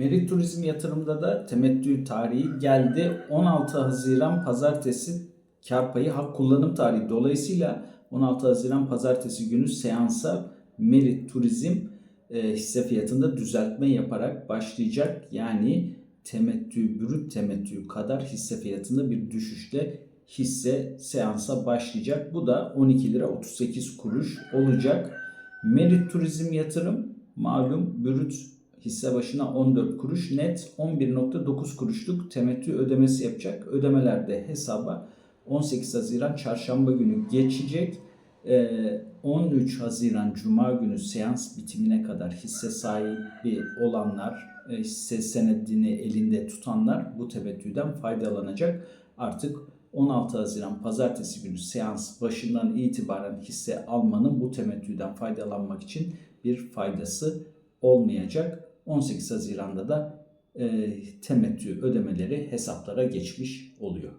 Merit Turizm yatırımda da temettü tarihi geldi. 16 Haziran pazartesi kar payı hak kullanım tarihi. Dolayısıyla 16 Haziran pazartesi günü seansa Merit Turizm e, hisse fiyatında düzeltme yaparak başlayacak. Yani temettü, brüt temettü kadar hisse fiyatında bir düşüşle hisse seansa başlayacak. Bu da 12 lira 38 kuruş olacak. Merit Turizm yatırım malum brüt hisse başına 14 kuruş net 11.9 kuruşluk temettü ödemesi yapacak. Ödemeler de hesaba 18 Haziran çarşamba günü geçecek. Ee, 13 Haziran Cuma günü seans bitimine kadar hisse sahibi olanlar, e, hisse senedini elinde tutanlar bu temettüden faydalanacak. Artık 16 Haziran Pazartesi günü seans başından itibaren hisse almanın bu temettüden faydalanmak için bir faydası olmayacak. 18 Haziran'da da e, temettü ödemeleri hesaplara geçmiş oluyor.